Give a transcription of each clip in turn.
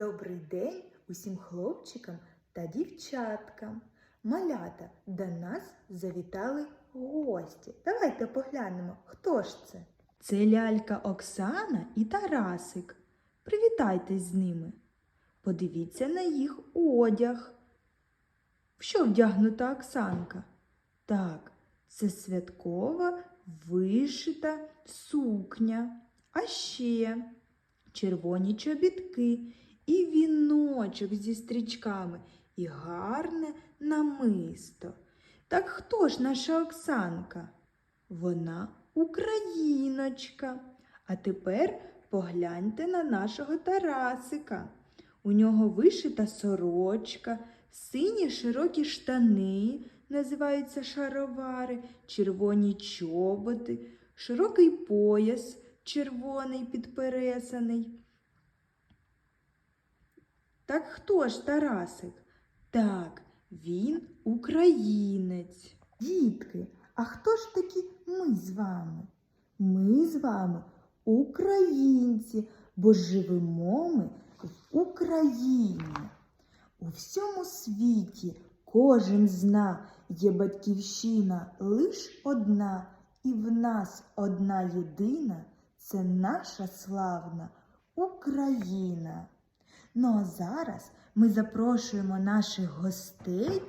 Добрий день усім хлопчикам та дівчаткам. Малята до нас завітали гості. Давайте поглянемо, хто ж це? Це лялька Оксана і Тарасик. Привітайтесь з ними. Подивіться на їх одяг. В що вдягнута Оксанка? Так, це святкова вишита сукня. А ще червоні чобітки і віночок зі стрічками, і гарне намисто. Так хто ж наша Оксанка? Вона україночка. А тепер погляньте на нашого Тарасика. У нього вишита сорочка, сині широкі штани, називаються шаровари, червоні чоботи, широкий пояс, червоний підпересаний. Так хто ж Тарасик? Так, він українець. Дітки, а хто ж такі ми з вами? Ми з вами українці, бо живемо ми в Україні. У всьому світі кожен зна, є батьківщина лиш одна, і в нас одна єдина це наша славна Україна. Ну а зараз ми запрошуємо наших гостей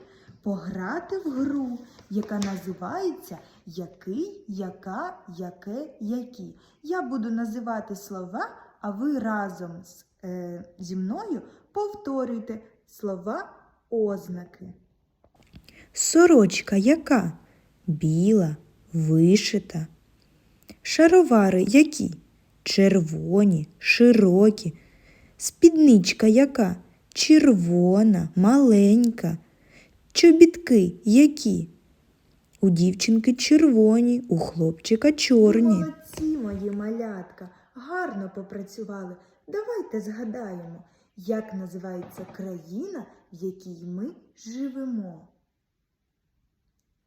пограти в гру, яка називається Який, яка, яке, які. Я буду називати слова, а ви разом з, е, зі мною повторюйте слова ознаки. Сорочка яка? Біла, вишита. Шаровари які? Червоні, широкі. Спідничка яка? Червона, маленька. Чобітки які? У дівчинки червоні, у хлопчика чорні. Молодці, мої малятка, гарно попрацювали. Давайте згадаємо, як називається країна, в якій ми живемо.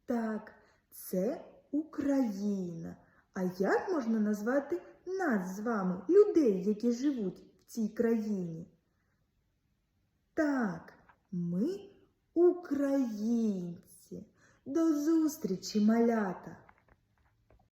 Так, це Україна. А як можна назвати нас з вами, людей, які живуть цій країні? Так, ми українці. До зустрічі, малята!